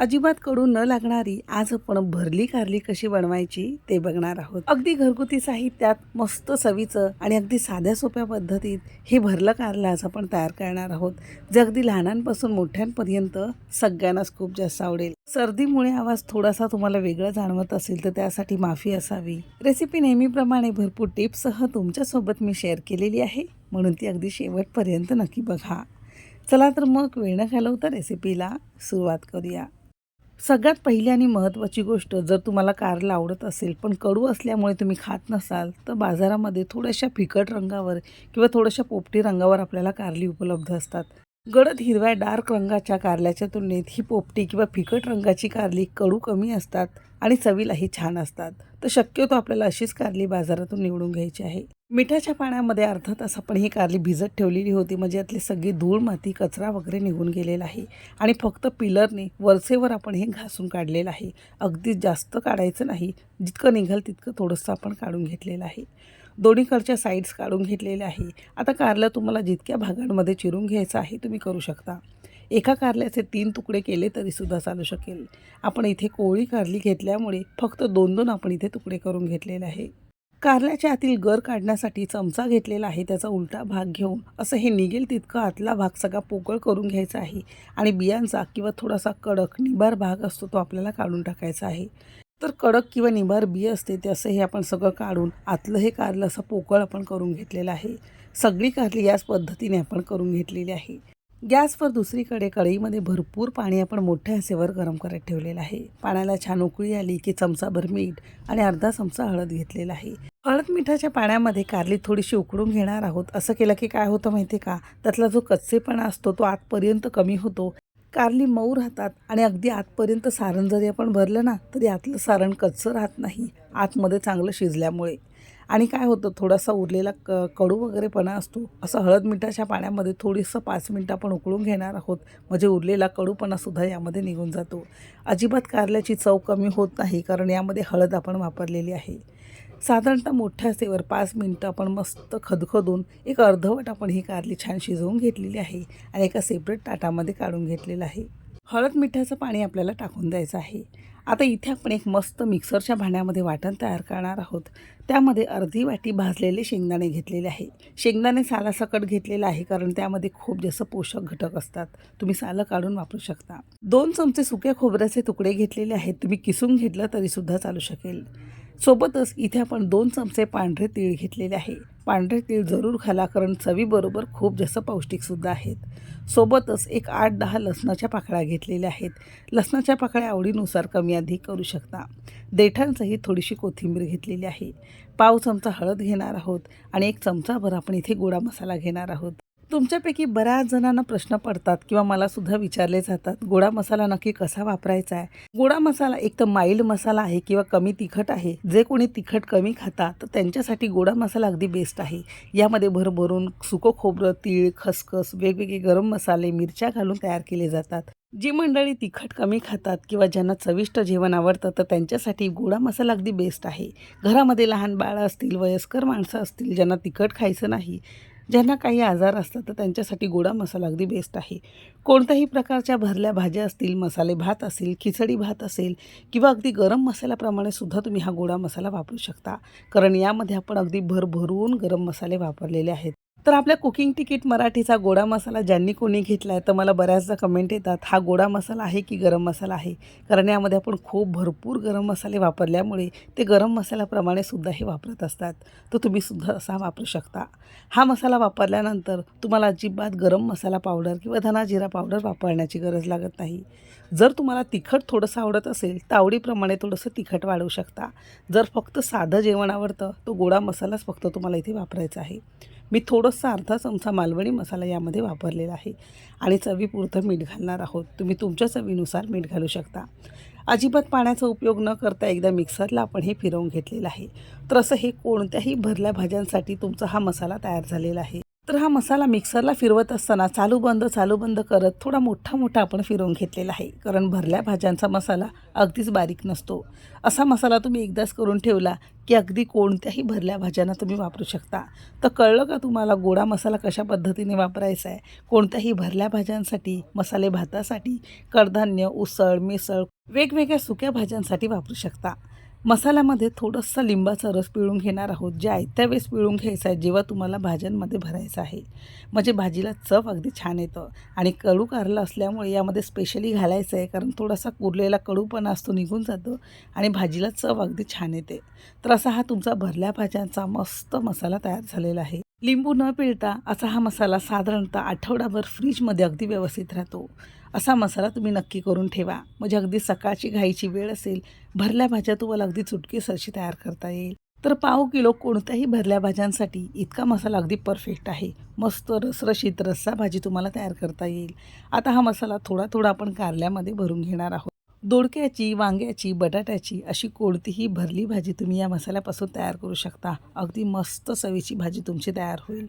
अजिबात कडू न लागणारी आज आपण भरली कारली कशी बनवायची ते बघणार आहोत. अगदी घरगुती साहित्यात मस्त चवीचं आणि अगदी साध्या सोप्या पद्धतीत हे भरलं कारलं आज आपण तयार करणार आहोत. जे अगदी लहानांपासून मोठ्यांपर्यंत सगळ्यांनाच खूप जास्त आवडेल. सर्दीमुळे आवाज थोडासा तुम्हाला वेगळा जाणवत असेल तर त्यासाठी माफी असावी. रेसिपी नेहमीप्रमाणे भरपूर टिप्ससह तुमच्यासोबत मी शेअर केलेली आहे. म्हणून ती अगदी शेवटपर्यंत नक्की बघा. चला तर मग वेळ न घालवता रेसिपीला सुरुवात करूया. सगळ्यात पहिली आणि महत्त्वाची गोष्ट जर तुम्हाला कारला आवडत असेल पण कडू असल्यामुळे तुम्ही खात नसाल तर बाजारामध्ये थोड्याशा फिकट रंगावर किंवा थोड्याशा पोपटी रंगावर आपल्याला कारली उपलब्ध असतात. गडद हिरव्या डार्क रंगाच्या कारल्याच्या तुलनेत ही पोपटी किंवा फिकट रंगाची कारली कडू कमी असतात. आणि चवीलाही छान असतात. तर शक्यतो आपल्याला अशीच कारली बाजारातून निवडून घ्यायची आहे. मिठाच्या पाण्यामध्ये अर्धा तास आपण ही कारली भिजत ठेवलेली होती. म्हणजे यातली सगळी धूळ माती कचरा वगैरे निघून गेलेला आहे. आणि फक्त पिलरने वरचेवर आपण हे घासून काढलेलं आहे. अगदी जास्त काढायचं नाही. जितकं निघाल तितकं थोडंसं आपण काढून घेतलेलं आहे. दोन्हीकडच्या साईड्स काढून घेतलेल्या आहे. आता कारलं तुम्हाला जितक्या भागांमध्ये चिरून घ्यायचं आहे तुम्ही करू शकता. एका कारल्याचे तीन तुकडे केले तरीसुद्धा चालू शकेल. आपण इथे कोळी कारली घेतल्यामुळे फक्त दोन दोन आपण इथे तुकडे करून घेतलेले आहे. कारल्याच्या आतील गर काढण्यासाठी चमचा घेतलेला आहे त्याचा उलटा भाग घेऊन. असं हे निघेल तितकं आतला भाग सगळा पोकळ करून घ्यायचा आहे आणि बियांचा किंवा थोडासा कडक निबार भाग असतो तो आपल्याला काढून टाकायचा आहे. तर कडक किंवा निबार बी असते ते असं हे आपण सगळं काढून आतलं हे कारलं असं पोकळ आपण करून घेतलेलं आहे. सगळी कारली याच पद्धतीने आपण करून घेतलेली आहे. गॅसवर दुसरीकडे कढईमध्ये भरपूर पाणी आपण मोठ्या आसेवर गरम करत ठेवलेलं आहे. पाण्याला छान उकळी आली की चमचाभर मीठ आणि अर्धा चमचा हळद घेतलेला आहे. हळद मिठाच्या पाण्यामध्ये कारली थोडीशी उकडून घेणार आहोत. असं केलं की काय होतं माहिती आहे का? त्यातला जो कच्चेपणा असतो तो आतपर्यंत कमी होतो. कारली मऊ राहतात आणि अगदी आतपर्यंत सारण जरी आपण भरलं ना तरी आतलं सारण कच्चं राहत नाही. आतमध्ये चांगलं शिजल्यामुळे. आणि काय होतं थोडासा उरलेला क कडू वगैरेपणा असतो. असं हळद मिठाच्या पाण्यामध्ये थोडीसं पाच मिनटं आपण उकळून घेणार आहोत. म्हणजे उरलेला कडूपणासुद्धा यामध्ये निघून जातो. अजिबात कारल्याची चव कमी होत नाही कारण यामध्ये हळद आपण वापरलेली आहे. साधारणतः मोठ्या सेवर पाच मिनटं आपण मस्त खदखदून एक अर्धवट आपण ही कारली छान शिजवून घेतलेली आहे आणि एका सेपरेट ताटामध्ये काढून घेतलेलं आहे. हळद मिठाचं पाणी आपल्याला टाकून द्यायचं आहे. आता इथे आपण एक मस्त मिक्सरच्या भांड्यामध्ये वाटण तयार करणार आहोत. त्यामध्ये अर्धी वाटी भाजलेले शेंगदाणे घेतलेले आहे. शेंगदाणे सालासकट घेतलेलं आहे कारण त्यामध्ये खूप जास्त पोषक घटक असतात. तुम्ही सालं काढून वापरू शकता. दोन चमचे सुक्या खोबऱ्याचे तुकडे घेतलेले आहेत. तुम्ही किसून घेतलं तरीसुद्धा चालू शकेल. सोबतच इथे आपण दोन चमचे पांढरे तीळ घेतलेले आहे. पांढरे तीळ जरूर खाला कारण चवीबरोबर खूप जास्त पौष्टिकसुद्धा आहेत. सोबतच एक आठ दहा लसणाच्या पाकळ्या घेतलेल्या आहेत. लसणाच्या पाकळ्या आवडीनुसार कमी अधिक करू शकता. देठांसही थोडीशी कोथिंबीर घेतलेली आहे. पाव चमचा हळद घेणार आहोत आणि एक चमचाभर आपण इथे गोडा मसाला घेणार आहोत. तुमच्यापैकी बऱ्याच जणांना प्रश्न पडतात किंवा मला सुद्धा विचारले जातात गोडा मसाला नक्की कसा वापरायचा आहे? गोडा मसाला एक तर माइल्ड मसाला आहे किंवा कमी तिखट आहे. जे कोणी तिखट कमी खाता तर त्यांच्यासाठी गोडा मसाला अगदी बेस्ट आहे. यामध्ये भरभरून सुकं खोबरं तीळ खसखस वेगवेगळे गरम मसाले मिरच्या घालून तयार केले जातात. जी मंडळी तिखट कमी खातात किंवा ज्यांना चविष्ट जेवण आवडतं तर त्यांच्यासाठी गोडा मसाला अगदी बेस्ट आहे. घरामध्ये लहान बाळं असतील वयस्कर माणसं असतील ज्यांना तिखट खायचं नाही ज्यांना काही आजार असतात तर त्यांच्यासाठी गोडा मसाला अगदी बेस्ट आहे. कोणत्याही प्रकारच्या भरल्या भाज्या असतील मसाले भात असेल खिचडी भात असेल किंवा अगदी गरम मसाल्याप्रमाणे सुद्धा तुम्ही हा गोडा मसाला वापरू शकता. कारण यामध्ये आपण अगदी भरभरून गरम मसाले वापरलेले आहेत. तर आपल्या कुकिंग तिकीट मराठीचा गोडा मसाला ज्यांनी कोणी घेतला आहे तर मला बऱ्याचदा कमेंट येतात हा गोडा मसाला आहे की गरम मसाला आहे? कारण यामध्ये आपण खूप भरपूर गरम मसाले वापरल्यामुळे ते गरम मसाल्याप्रमाणे सुद्धा हे वापरत असतात. तर तुम्ही सुद्धा असा वापरू शकता. हा मसाला वापरल्यानंतर तुम्हाला अजिबात गरम मसाला पावडर किंवा धना जिरा पावडर वापरण्याची गरज लागत नाही. जर तुम्हाला तिखट थोडंसं आवडत असेल तर आवडीप्रमाणे थोडंसं तिखट वाढवू शकता. जर फक्त साधं जेवण आवडतं तो गोडा मसालाच फक्त तुम्हाला इथे वापरायचा आहे. मी थोडंसं अर्धा चमचा मालवणी मसाला यामध्ये वापरलेला आहे. आणि चवीपुरतं मीठ घालणार आहोत. तुम्ही तुमच्या चवीनुसार मीठ घालू शकता. अजिबात पाण्याचा उपयोग न करता एकदा मिक्सरला आपण हे फिरवून घेतलेलं आहे. तर असं हे कोणत्याही भरल्या भाज्यांसाठी तुमचा हा मसाला तयार झालेला आहे. तर हा मसाला मिक्सरला फिरवत असताना चालू बंद चालू बंद करत थोडा मोठा मोठा आपण फिरवून घेतलेला आहे. कारण भरल्या भाज्यांचा मसाला अगदीच बारीक नसतो. असा मसाला तुम्ही एकदाच करून ठेवला की अगदी कोणत्याही भरल्या भाज्यांना तुम्ही वापरू शकता. तर कळलं का तुम्हाला गोडा मसाला कशा पद्धतीने वापरायचा आहे? कोणत्याही भरल्या भाज्यांसाठी मसाले भातासाठी कडधान्य उसळ मिसळ वेगवेगळ्या सुक्या भाज्यांसाठी वापरू शकता. मसाल्यामध्ये थोडंसं लिंबाचा रस पिळून घेणार आहोत. जे आयत्या वेळेस पिळून घ्यायचं आहे जेव्हा तुम्हाला भाज्यांमध्ये भरायचं आहे. म्हणजे भाजीला चव अगदी छान येतं. आणि कडू कारलं असल्यामुळे यामध्ये स्पेशली घालायचं आहे कारण थोडासा कुरलेला कडूपणा असतो निघून जातो. आणि भाजीला चव अगदी छान येते. तर असा हा तुमचा भरल्या भाज्यांचा मस्त मसाला तयार झालेला आहे. लिंबू न पिळता असा हा मसाला साधारणतः आठवडाभर फ्रीजमध्ये अगदी व्यवस्थित राहतो. असा मसाला तुम्ही नक्की करून ठेवा. म्हणजे अगदी सकाळची घाईची वेळ असेल भरल्या भाज्या तुम्हाला अगदी चुटकीसरशी तयार करता येईल. तर पाव किलो कोणत्याही भरल्या भाज्यांसाठी इतका मसाला अगदी परफेक्ट आहे. मस्त रसरशीत रस्सा भाजी तुम्हाला तयार करता येईल. आता हा मसाला थोडा थोडा आपण कारल्यामध्ये भरून घेणार आहोत. दोडक्याची वांग्याची बटाट्याची अशी कोणतीही भरली भाजी तुम्ही या मसाल्यापासून तयार करू शकता. अगदी मस्त चवीची भाजी तुमची तयार होईल.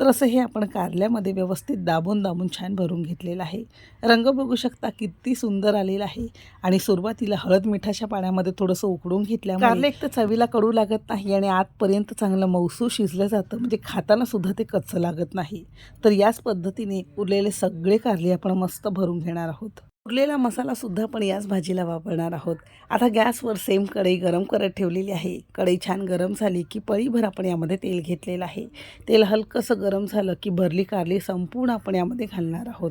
तर असं हे आपण कारल्यामध्ये व्यवस्थित दाबून दाबून छान भरून घेतलेलं आहे. रंग बघू शकता किती सुंदर आलेला आहे आणि सुरुवातीला हळद मिठाच्या पाण्यामध्ये थोडंसं उकडून घेतल्यामुळे कारले एक तर चवीला कडू लागत नाही आणि आतपर्यंत चांगलं मौसू शिजलं जातं. म्हणजे खाताना सुद्धा ते कच्चं लागत नाही. तर याच पद्धतीने उरलेले सगळे कारले आपण मस्त भरून घेणार आहोत. उरलेला मसालासुद्धा पण याच भाजीला वापरणार आहोत. आता गॅसवर सेम कढई गरम करत ठेवलेली आहे. कढई छान गरम झाली की पळीभर आपण यामध्ये तेल घेतलेलं आहे. तेल हलकंसं गरम झालं की भरली कारली संपूर्ण आपण यामध्ये घालणार आहोत.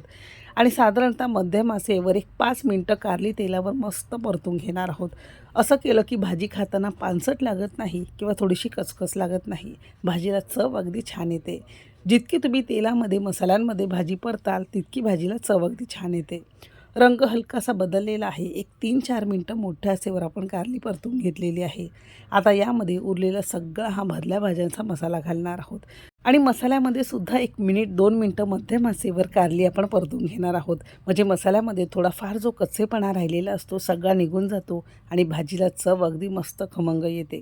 आणि साधारणतः मध्यम आचेवर एक पाच मिनटं कारली तेलावर मस्त परतून घेणार आहोत. असं केलं की भाजी खाताना पानसट लागत नाही किंवा थोडीशी कचकच लागत नाही. भाजीला चव अगदी छान येते. जितकी तुम्ही तेलामध्ये मसाल्यांमध्ये भाजी परताल तितकी भाजीला चव अगदी छान येते. रंग हलकासा बदललेला आहे. एक तीन चार मिनटं मोठ्या असेवर आपण कारली परतून घेतलेली आहे. आता यामध्ये उरलेला सगळा हा भरल्या भाज्यांचा मसाला घालणार आहोत. आणि मसाल्यामध्ये सुद्धा एक मिनिट दोन मिनटं मध्यम आसेवर कारली आपण परतून घेणार आहोत. म्हणजे मसाल्यामध्ये थोडाफार जो कच्चेपणा राहिलेला असतो सगळा निघून जातो आणि भाजीला चव अगदी मस्त खमंग येते.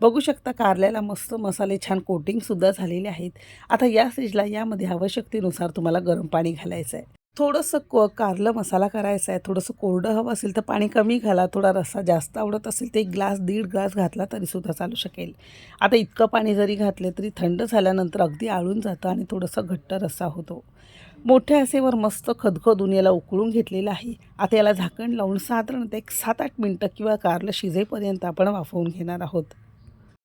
बघू शकता कारल्याला मस्त मसाले छान कोटिंगसुद्धा झालेले आहेत. आता या स्टेजला यामध्ये आवश्यकतेनुसार तुम्हाला गरम पाणी घालायचं आहे थोडंसं को कारलं मसाला करायचा आहे थोडंसं कोरडं हवं असेल तर पाणी कमी घाला थोडा रस्सा जास्त आवडत असेल तर एक ग्लास दीड ग्लास घातला तरीसुद्धा चालू शकेल. आता इतकं पाणी जरी घातले तरी थंड झाल्यानंतर अगदी आळून जातं आणि थोडंसं घट्ट रस्सा होतो. मोठ्या असेवर मस्त खदखदून याला उकळून घेतलेलं आहे. आता याला झाकण लावून साधारणतः एक सात आठ मिनटं किंवा कारलं शिजेपर्यंत आपण वाफवून घेणार आहोत.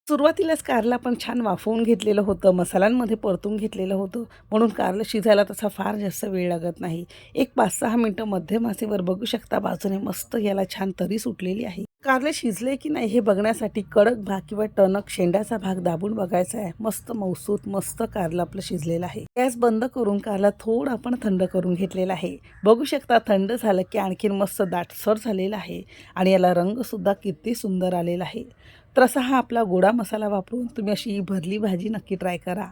सुरुवातीलाच कारला पण छान वाफवून घेतलेलं होतं मसाल्यांमध्ये परतून घेतलेलं होतं. म्हणून कारलं शिजायला तसा फार जास्त वेळ लागत नाही. एक पाच सहा मिनटं मध्यम आचेवर बघू शकता बाजूने मस्त याला छान तरी सुटलेली आहे. कारले शिजले की नाही हे बघण्यासाठी कडक भाग किंवा टणक शेंड्याचा भाग दाबून बघायचा आहे. मस्त मौसूत मस्त कारलं आपलं शिजलेलं आहे. गॅस बंद करून कारला थोडं आपण थंड करून घेतलेला आहे. बघू शकता थंड झालं की आणखीन मस्त दाटसर झालेला आहे आणि याला रंगसुद्धा किती सुंदर आलेला आहे. तर असा हा आपला गोडा मसाला वापरून तुम्ही अशी ही भरली भाजी नक्की ट्राय करा.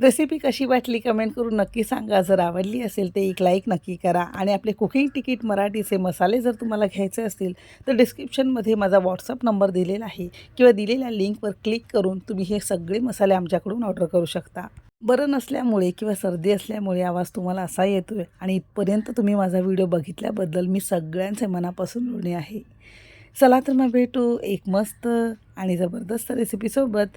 रेसिपी कशी वाटली कमेंट करून नक्की सांगा. जर आवडली असेल ते एक लाईक नक्की करा आणि आपले कुकिंग तिकीट मराठीचे मसाले जर तुम्हाला घ्यायचे असतील तर डिस्क्रिप्शनमध्ये माझा व्हॉट्सअप नंबर दिलेला आहे किंवा दिलेल्या लिंकवर क्लिक करून तुम्ही हे सगळे मसाले आमच्याकडून ऑर्डर करू शकता. बरं नसल्यामुळे किंवा सर्दी असल्यामुळे आवाज तुम्हाला असा येतो आहे आणि इथपर्यंत तुम्ही माझा व्हिडिओ बघितल्याबद्दल मी सगळ्यांचे मनापासून ऋणी आहे. चला तर मग भेटू एक मस्त आणि जबरदस्त रेसिपीसोबत.